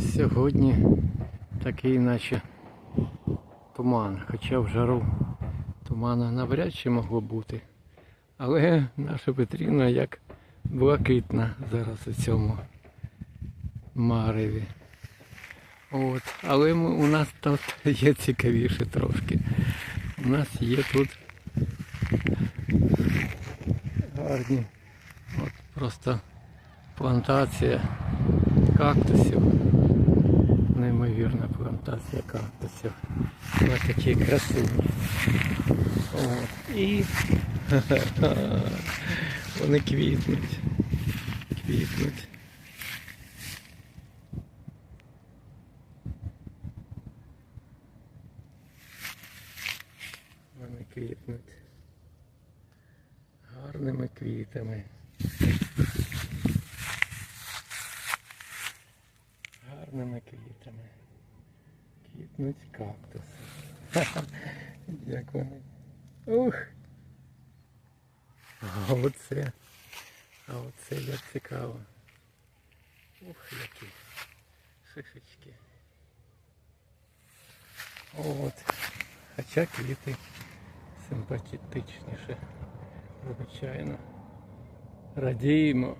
Сьогодні такий наче туман, хоча в жару тумана навряд чи могло бути. Але наша Петрівна як блакитна зараз у цьому мареві. От. Але ми, у нас тут є цікавіше трошки. У нас є тут гарні, от просто плантація кактусів. Неймовірна плантація кактусів. На такі красиві. От. І вони квітнуть. Квітнуть. Вони квітнуть. Гарними квітами. Гарними квітами. Квітнуть кактуси. Як вони. Ух! А оце. А оце як цікаво. Ух, які шишечки. От. Хоча квіти симпатичніше, звичайно. Радіємо.